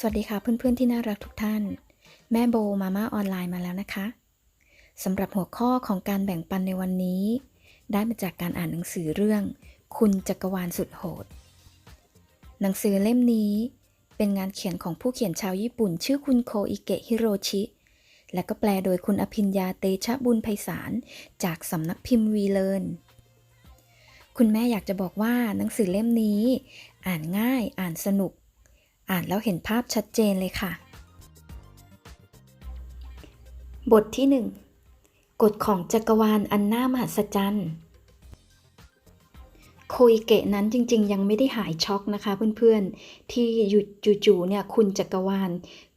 สวัสดีค่ะเพื่อนๆที่น่ารักทุกท่าน แม่โบมาม่าออนไลน์มาแล้วนะคะสำหรับหัวข้อของการแบ่งปันในวันนี้ ได้มาจากการอ่านหนังสือเรื่อง คุณจักรวาลสุดโหด หนังสือเล่มนี้ เป็นงานเขียนของผู้เขียนชาวญี่ปุ่น ชื่อคุณโคอิเกะฮิโรชิ และก็แปลโดยคุณอภิญญาเตชะบุญไพศาลจากสำนักพิมพ์วีเลนคุณแม่อยากจะบอกว่าหนังสือเล่มนี้ อ่านง่ายอ่านสนุก อ่านแล้วเห็นภาพชัดเจนเลยค่ะ บทที่ 1 กฎของจักรวาลอันน่ามหัศจรรย์โคอิเกะนั้นจริง ๆ ยังไม่ได้หายช็อกนะคะเพื่อนๆ ที่อยู่จู่ๆเนี่ยคุณจักรวาล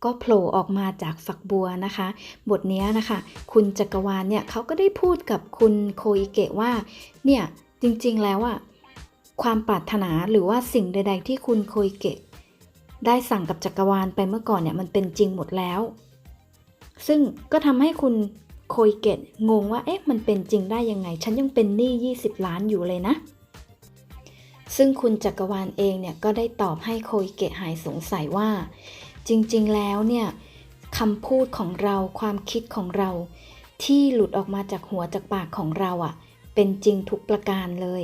ก็โผล่ออกมาจากฝักบัวนะคะ บทนี้นะคะ คุณจักรวาลเนี่ยเขาก็ได้พูดกับคุณโคอิเกะว่าเนี่ยจริงๆแล้วอะความปรารถนาหรือว่าสิ่งใด ๆ ที่คุณโคอิเกะ ได้สั่งกับจักรวาลไปเมื่อก่อนเนี่ยมันเป็นจริงหมดแล้ว ซึ่งก็ทำให้คุณโคยเกตงงว่าเอ๊ะมันเป็นจริงได้ยังไง ฉันยังเป็นหนี้ 20 ล้านอยู่เลยนะ ซึ่งคุณจักรวาลเองเนี่ยก็ได้ตอบให้โคยเกตหายสงสัยว่า จริงๆแล้วเนี่ยคำพูดของเราความคิดของเรา ที่หลุดออกมาจากหัวจากปากของเราอะ่ะ เป็นจริงทุกประการเลย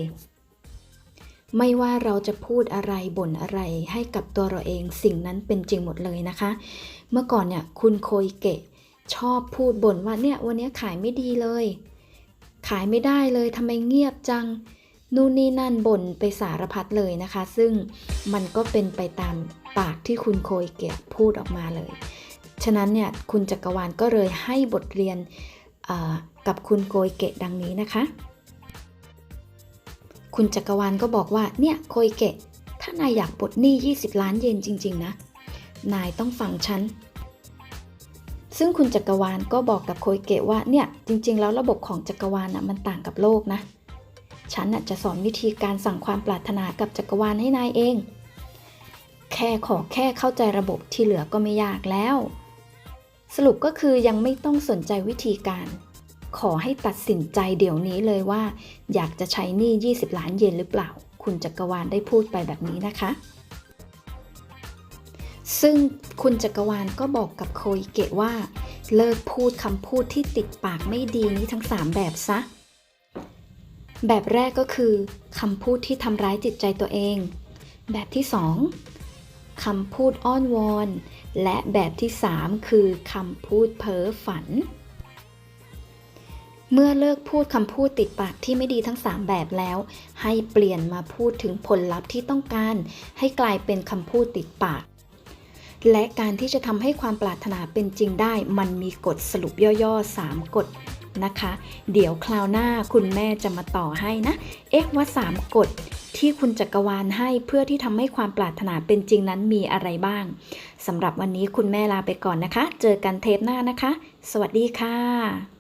ไม่ว่าเราจะพูดอะไรบ่นอะไรให้กับตัวเราเองสิ่งนั้นเป็นจริงหมดเลยนะคะ เมื่อก่อนเนี่ยคุณโคยเกะชอบพูดบ่นว่าเนี่ยวันนี้ขายไม่ดีเลย ขายไม่ได้เลยทำไมเงียบจังนู่นนี่นั่นบ่นไปสารพัดเลยนะคะ ซึ่งมันก็เป็นไปตามปากที่คุณโคยเกะพูดออกมาเลย ฉะนั้นเนี่ยคุณจักรวาลก็เลยให้บทเรียนกับคุณโกยเกะดังนี้นะคะ คุณจักรวาลก็บอกว่าเนี่ยโคยเกะ ถ้านายอยากปลดหนี้ 20 ล้านเยนจริง ๆ นะ นายต้องฟังฉัน ซึ่งคุณจักรวาลก็บอกกับโคยเกะว่าเนี่ยจริง ๆ แล้วระบบของจักรวาลนะมันต่างกับโลกนะ ฉันจะสอนวิธีการสั่งความปรารถนากับจักรวาลให้นายเอง แค่ขอแค่เข้าใจระบบที่เหลือก็ไม่ยากแล้ว สรุปก็คือยังไม่ต้องสนใจวิธีการ ขอให้ตัดสินใจเดี๋ยวนี้เลยว่า อยากจะใช้หนี้ 20 ล้านเยนหรือเปล่า คุณจักรวาลได้พูดไปแบบนี้นะคะ ซึ่งคุณจักรวาลก็บอกกับโคอิเกะว่า เลิกพูดคำพูดที่ติดปากไม่ดีนี้ทั้ง 3 แบบซะ แบบแรกก็คือคำพูดที่ทำร้ายจิตใจตัวเอง แบบที่ 2คำพูดอ้อนวอน และแบบที่ 3 คือคำพูดเพ้อฝัน เมื่อเลิกพูดคำพูดติดปากที่ไม่ดีทั้ง 3 แบบแล้ว ให้เปลี่ยนมาพูดถึงผลลัพธ์ที่ต้องการ ให้กลายเป็นคำพูดติดปาก และการที่จะทำให้ความปรารถนาเป็นจริงได้ มันมีกฎสรุปย่อๆ 3 กฎนะคะ เดี๋ยวคราวหน้าคุณแม่จะมาต่อให้นะ เอ๊ะว่า 3 กฎที่คุณจักรวาลให้เพื่อที่ทำให้ความปรารถนาเป็นจริงนั้นมีอะไรบ้างสำหรับวันนี้คุณแม่ลาไปก่อนนะคะ เจอกันเทปหน้านะคะ สวัสดีค่ะ